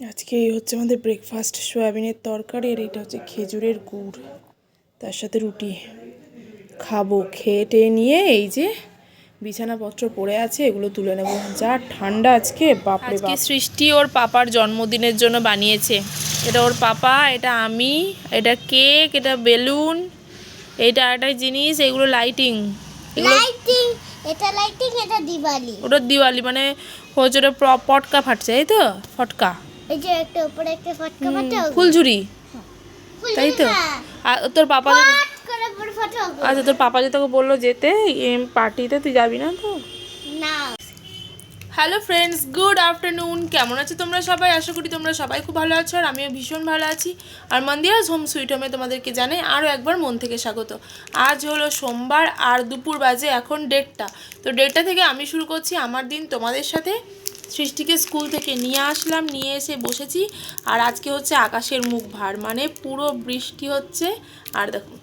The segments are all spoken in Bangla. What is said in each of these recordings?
আজকে এই হচ্ছে আমাদের ব্রেকফাস্ট সয়াবিনের তরকারি আর এটা হচ্ছে খেজুরের গুড়। তার সাথে রুটি। খাব খেয়ে টেয়ে নিয়ে এই যে বিছানাপত্র পড়ে আছে এগুলো তুলে নেব। যা ঠান্ডা আজকে বাপরে আজকে বাপ। সৃষ্টি ওর পাপার জন্মদিনের জন্য বানিয়েছে। এটা ওর পাপা এটা আমি এটা কেক এটা বেলুন এটা একটা জিনিস এগুলো লাইটিং লাইটিং এটা লাইটিং এটা দিওয়ালি। ওটা দিওয়ালি মানে হচ্ছে ওটা প- পটকা ফাটছে এই তো? ফটকা। এই যে একটা উপরে একটা ফটকা ফাটা ফুলঝুরি। তাই তো? আর তোর পাপা আচ্ছা তোর পাপা যে তোকে বলল যেতে পার্টিতে তুই যাবি না তো? না। হ্যালো ফ্রেন্ডস গুড আফটারনুন কেমন আছো তোমরা সবাই? আশা করি তোমরা সবাই খুব ভালো আছো আর আমিও ভীষণ ভালো আছি। আর মন্দিরাজ হোম সুইট হোমে তোমাদেরকে জানাই আরও একবার মন থেকে স্বাগত। আজ হলো সোমবার আর দুপুর বাজে এখন ডেটটা তো ডেটটা থেকে আমি শুরু করছি আমার দিন তোমাদের সাথে। সৃষ্টিকে স্কুল থেকে নিয়ে আসলাম নিয়ে এসে বসেছি। আর আজকে হচ্ছে আকাশের মুখ ভার মানে পুরো বৃষ্টি হচ্ছে। আর দেখো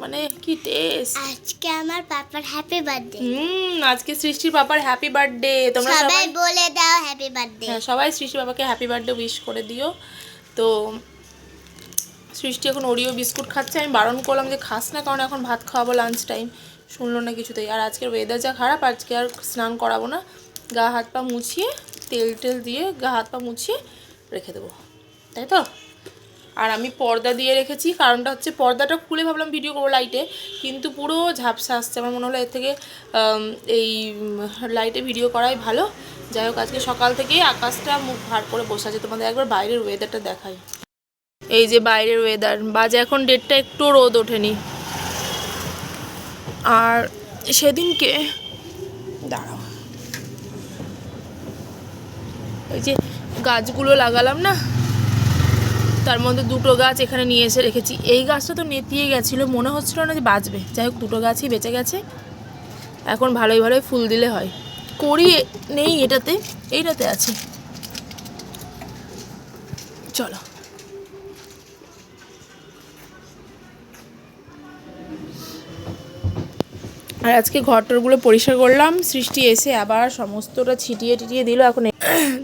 মানে কি টেস্ট আজকে আমার পাপার হ্যাপি বার্থডে হুম আজকে সৃষ্টির পাপার হ্যাপি বার্থডে তোমরা সবাই বলে দাও হ্যাপি বার্থডে হ্যাঁ সবাই সৃষ্টি বাবাকে হ্যাপি বার্থডে উইশ করে দিও। তো সৃষ্টি এখন ওরিও বিস্কুট খাচ্ছে। আমি বারণ করলাম যে খাস না কারণ এখন ভাত খাওয়াবো লাঞ্চ টাইম শুনলো না কিছুতেই। আর আজকের ওয়েদার যা খারাপ আজকে আর স্নান করাবো না। গা হাত পা মুছিয়ে, তেল টেল দিয়ে গা হাত পা মুছিয়ে রেখে দেবো। তাই তো? আর আমি পর্দা দিয়ে রেখেছি, কারণটা হচ্ছে পর্দাটা খুলে ভাবলাম ভিডিও করব লাইটে কিন্তু পুরো ঝাপসা আসছে। আমার মনে হলো এর থেকে এই লাইটে ভিডিও করাই ভালো। যাই হোক, আজকে সকাল থেকেই আকাশটা মুখ ভার করে বসে আছে। তোমাদের একবার বাইরের ওয়েদারটা দেখাই। এই যে বাইরের ওয়েদার বাজে এখন ডেটটা একটু রোদ ওঠেনি। আর সেদিনকে, দাঁড়াও। ওই যে গাছগুলো লাগালাম না, তার মধ্যে দুটো গাছ এখানে নিয়ে এসে রেখেছি। এই গাছটা তো নেতিয়ে গেছিল, মনে হচ্ছিল না যে বাঁচবে। যাই হোক, দুটো গাছই বেঁচে গেছে। এখন ভালোই ভালোই ফুল দিলে হয়। করি নেই এটাতে, এইটাতে আছে। চলো। আর আজকে ঘরটরগুলো পরিষ্কার করলাম, সৃষ্টি এসে আবার সমস্তটা ছিটিয়ে টিটিয়ে দিল, এখন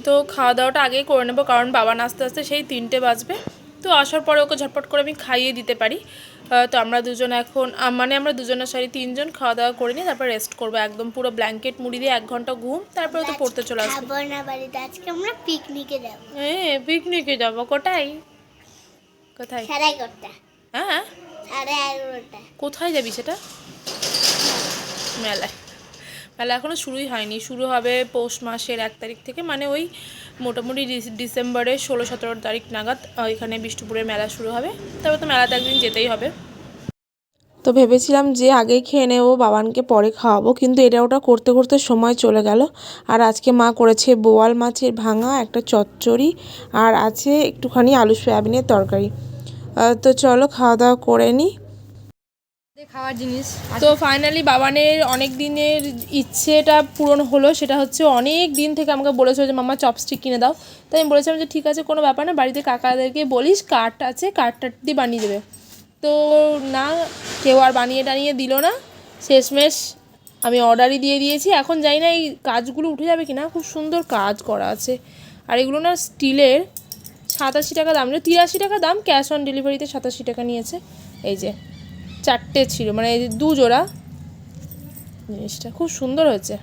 তো খাওয়া দাওয়াটা আগেই করে নেব কারণ বাবা নাচতে আসতে সেই তিনটে বাজবে। তো আসার পরে ওকে ঝটপট করে আমি খাইয়ে দিতে পারি। তো আমরা দুজন এখন মানে আমরা দুজনের সারি তিনজন খাওয়া দাওয়া করে নিই তারপর রেস্ট করব। একদম পুরো ব্ল্যাঙ্কেট মুড়ি দিয়ে এক ঘণ্টা ঘুম তারপরে তো পড়তে চলে আসবে। আজকে আমরা পিকনিকে যাব। হ্যাঁ পিকনিকে যাব কোথায়? কোথায়? হ্যাঁ? কোথায় যাবি সেটা? মেলায়। মেলা এখনও শুরুই হয়নি। শুরু হবে পৌষ মাসের এক তারিখ থেকে মানে ওই মোটামুটি ডিস- ডিসেম্বরের ষোলো, সতেরো তারিখ নাগাদ এখানে বিষ্ণুপুরের মেলা শুরু হবে। তারপর তো মেলাতে একদিন যেতেই হবে। তো ভেবেছিলাম যে আগে খেয়ে নেব, বাবানকে পরে খাওয়াবো, কিন্তু এটা ওটা করতে করতে সময় চলে গেল। আর আজকে মা করেছে বোয়াল মাছের ভাঙা, একটা চচ্চড়ি, আর আছে একটুখানি আলু সয়াবিনের তরকারি। তো চলো খাওয়া দাওয়া করে নিই খাওয়ার জিনিস। তো ফাইনালি বাবানের অনেক দিনের ইচ্ছেটা পূরণ হলো, সেটা হচ্ছে অনেক দিন থেকে আমাকে বলেছিল যে মামা চপস্টিক কিনে দাও। তাই আমি বলেছিলাম যে, ঠিক আছে, কোনো ব্যাপার না, বাড়িতে কাকাদেরকে বলিস কাঠ আছে কাঠটা দিয়ে বানিয়ে দেবে। তো না, কেউ আর বানিয়ে টানিয়ে দিল না। শেষমেশ আমি অর্ডারই দিয়ে দিয়েছি। এখন জানি না এই কাজগুলো উঠে যাবে কি না খুব সুন্দর কাজ করা আছে। আর এগুলো না স্টিলের, সাতাশি টাকা দাম। তিরাশি টাকা দাম ক্যাশ অন ডেলিভারিতে সাতাশি টাকা নিয়েছে। এই যে চারটে ছিল মানে এই যে দু জোড়া জিনিসটা। খুব সুন্দর হয়েছে।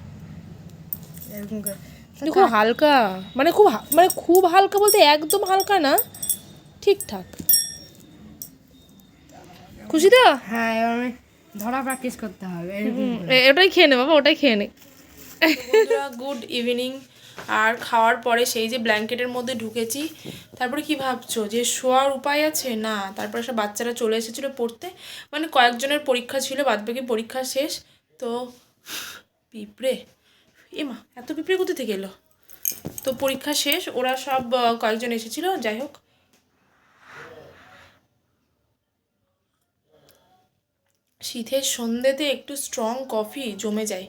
খুব হালকা মানে খুব মানে খুব হালকা বলতে একদম হালকা না ঠিকঠাক। খুশি তো? হ্যাঁ এবার আমি ধরা প্র্যাকটিস করতে হবে ওটাই খেয়ে নে বাবা ওটাই খেয়ে নে। গুড ইভিনিং আর খাওয়ার পরে সেই যে ব্ল্যাঙ্কেটের মধ্যে ঢুকেছি, তারপরে কি ভাবছ? যে শোয়ার উপায় আছে? না, তারপরে সব বাচ্চারা চলে এসেছিল পড়তে। মানে কয়েকজনের পরীক্ষা ছিল, বাদবাকি পরীক্ষা শেষ। তো পিঁপড়ে এমা এত পিঁপড়ে কোথা থেকে এলো? তো পরীক্ষা শেষ, ওরা সব কয়েকজন এসেছিল, যাই হোক। শীতের সন্ধ্যেতে একটু স্ট্রং কফি জমে যায়।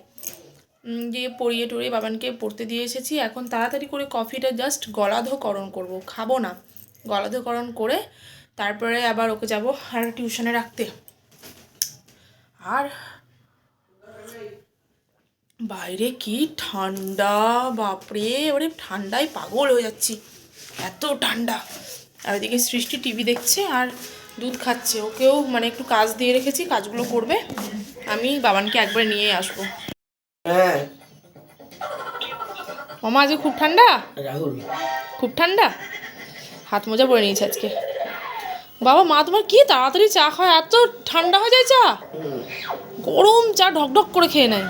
উম, পড়িয়ে টড়িয়ে বাবানকে পড়তে দিয়ে এসেছি। এখন তাড়াতাড়ি করে কফিটা জাস্ট গলাধকরণ করব। খাব না। গলাধকরণ করে তারপরে আবার ওকে যাব আর টিউশনে রাখতে। আর বাইরে কি ঠান্ডা বাপরে! ওরে ঠান্ডায় পাগল হয়ে যাচ্ছি। এত ঠান্ডা। আর ওইদিকে সৃষ্টি টিভি দেখছে আর দুধ খাচ্ছে। ওকেও মানে একটু কাজ দিয়ে রেখেছি কাজগুলো করবে। আমি বাবানকে একবার নিয়ে আসব। হ্যাঁ। মামা আজকে খুব ঠান্ডা? রাহুল। খুব ঠান্ডা? হাত মোজা পরে নিয়েছে আজকে। বাবা মা তোমার কি তাড়াতাড়ি চা খায় এত ঠান্ডা হয়ে যায় চা? গরম চা ঢকঢক করে খেয়ে নেয়।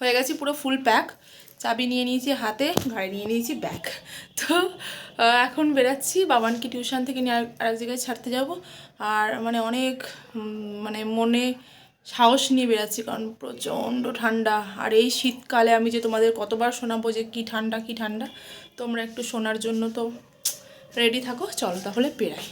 হয়ে গেছি পুরো ফুল প্যাক চাবি নিয়ে নিয়েছি হাতে গাড়ি নিয়ে নিয়েছি ব্যাগ তো এখন বেরাচ্ছি, বাবানকে টিউশন থেকে নিয়ে আর- আরেক জায়গায় ছাড়তে যাব। আর মানে অনেক মানে মনে সাহস নিয়ে বেরাচ্ছি, কারণ প্রচণ্ড ঠান্ডা। আর এই শীতকালে আমি যে তোমাদের কতবার শোনাবো যে কী ঠান্ডা কী ঠান্ডা, তোমরা একটু শোনার জন্য তো রেডি থাকো। চলো তাহলে বেরাই।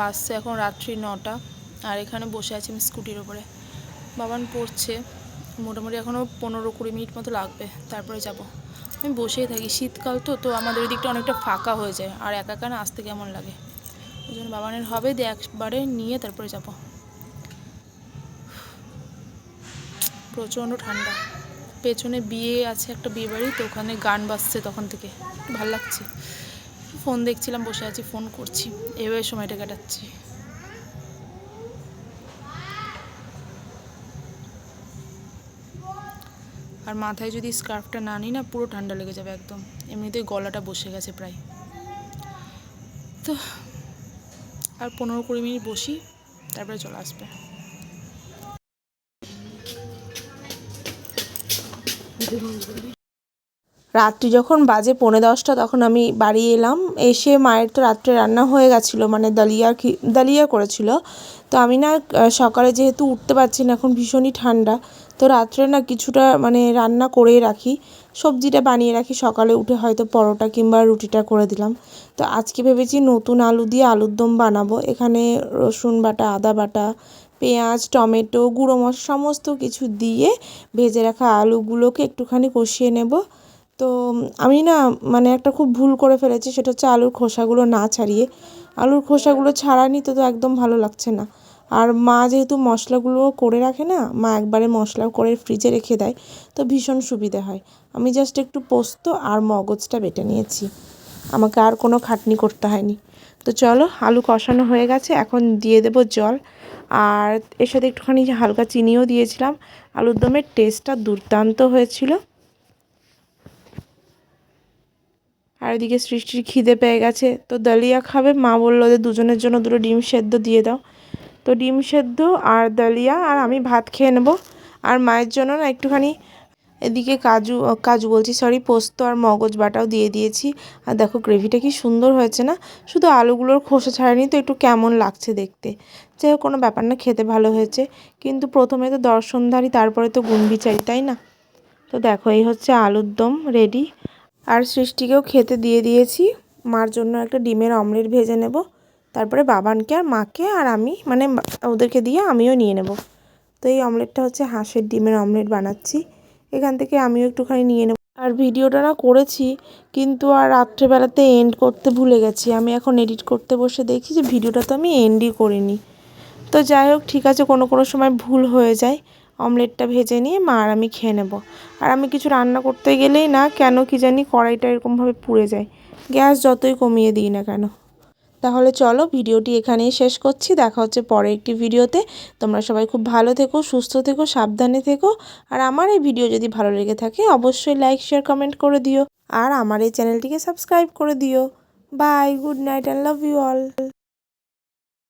বাসছে এখন রাত্রি নটা, আর এখানে বসে আছি আমি স্কুটির ওপরে। বাবান পড়ছে, মোটামুটি এখনও পনেরো কুড়ি মিনিট মতো লাগবে, তারপরে যাব। আমি বসেই থাকি, শীতকাল তো তো আমাদের ওই দিকটা অনেকটা ফাঁকা হয়ে যায়, আর একা একা না আসতে কেমন লাগে? ওই জন্য বাবানের হবে, দিয়ে একবারে নিয়ে তারপরে যাব। প্রচণ্ড ঠান্ডা। পেছনে বিয়ে আছে একটা বিয়ে বাড়ি তো ওখানে গান বাজছে তখন থেকে। ভালো লাগছে। ফোন দেখছিলাম, বসে আছি, ফোন করছি। এভাবে সময়টা কাটাচ্ছি। আর মাথায় যদি স্কার্ফটা না নিই না, পুরো ঠান্ডা লেগে যাবে একদম। এমনিতেই গলাটা বসে গেছে প্রায়। তো, আর পনেরো কুড়ি মিনিট বসি, তারপরে চলে আসবে। রাত্রি যখন বাজে পৌনে দশটা, তখন আমি বাড়ি এলাম। এসে মায়ের তো রাত্রে রান্না হয়ে গেছিল মানে দালিয়া দালিয়া করেছিল। তো আমি না সকালে যেহেতু উঠতে পারছি না, এখন ভীষণই ঠান্ডা। তো রাত্রে না কিছুটা মানে রান্না করেই রাখি। সবজিটা বানিয়ে রাখি, সকালে উঠে হয়তো পরোটা কিংবা রুটিটা করে দিলাম। তো আজকে ভেবেছি নতুন আলু দিয়ে আলুর দম বানাবো। এখানে রসুন বাটা, আদা বাটা, পেঁয়াজ, টমেটো, গুঁড়ো মশলা সমস্ত কিছু দিয়ে ভেজে রাখা আলুগুলোকে একটুখানি কষিয়ে নেব। তো আমি না মানে একটা খুব ভুল করে ফেলেছি, সেটা হচ্ছে আলুর খোসাগুলো না ছাড়িয়ে। আলুর খোসাগুলো ছাড়ানি তো তো একদম ভালো লাগছে না। আর মা যেহেতু মশলাগুলো করে রাখে না, মা একবারে মশলা করে ফ্রিজে রেখে দেয়, তো ভীষণ সুবিধে হয়। আমি জাস্ট একটু পোস্ত আর মগজটা বেটে নিয়েছি। আমাকে আর কোনো খাটনি করতে হয়নি। তো চলো, আলু কষানো হয়ে গেছে, এখন দিয়ে দেবো জল। আর এর সাথে একটুখানি হালকা চিনিও দিয়েছিলাম। আলুর দমের টেস্টটা দুর্দান্ত হয়েছিল। আর এদিকে সৃষ্টির খিদে পেয়ে গেছে। তো দালিয়া খাবে। মা বলল যে, দুজনের জন্য দুটো ডিম সেদ্ধ দিয়ে দাও। তো ডিম সেদ্ধ আর দালিয়া আর আমি ভাত খেয়ে নেব। আর মায়ের জন্য না একটুখানি এদিকে কাজু কাজু বলছি সরি পোস্ত আর মগজ বাটাও দিয়ে দিয়েছি। আর দেখো গ্রেভিটা কি সুন্দর হয়েছে না? শুধু আলুগুলোর খোসা ছাড়ানি তো একটু কেমন লাগছে দেখতে। যাই হোক, কোনো ব্যাপার না, খেতে ভালো হয়েছে। কিন্তু প্রথমে তো দর্শনধারী, তারপরে তো গুণবিচারী, তাই না? তো দেখো, এই হচ্ছে আলুর দম রেডি। আর সৃষ্টিকেও খেতে দিয়ে দিয়েছি। মার জন্য একটা ডিমের অমলেট ভেজে নেব। তারপরে বাবানকে আর মাকে আর আমি মানে ওদেরকে দিয়ে আমিও নিয়ে নেব। তো এই অমলেটটা হচ্ছে হাঁসের ডিমের অমলেট বানাচ্ছি। এখান থেকে আমিও একটুখানি নিয়ে নেব। আর ভিডিওটা না করেছি, কিন্তু আর রাত্রেবেলাতে এন্ড করতে ভুলে গেছি। আমি এখন এডিট করতে বসে দেখি যে ভিডিওটা তো আমি এন্ডই করিনি। তো যাই হোক, ঠিক আছে, কোনো কোনো সময় ভুল হয়ে যায়। অমলেটটা ভেজে নিয়ে মা আর আমি খেয়ে নেব। আর আমি কিছু রান্না করতে গেলেই না কেন কি জানি কড়াইটা এরকমভাবে পুড়ে যায়। গ্যাস যতই কমিয়ে দিই না কেন। তাহলে চলো ভিডিওটি এখানেই শেষ করছি। দেখা হচ্ছে পরে একটি ভিডিওতে। তোমরা সবাই খুব ভালো থেকো, সুস্থ থেকো, সাবধানে থেকো। আর আমার এই ভিডিও যদি ভালো লেগে থাকে, অবশ্যই লাইক শেয়ার কমেন্ট করে দিও। আর আমার এই চ্যানেলটিকে সাবস্ক্রাইব করে দিও। Bye good night and love you all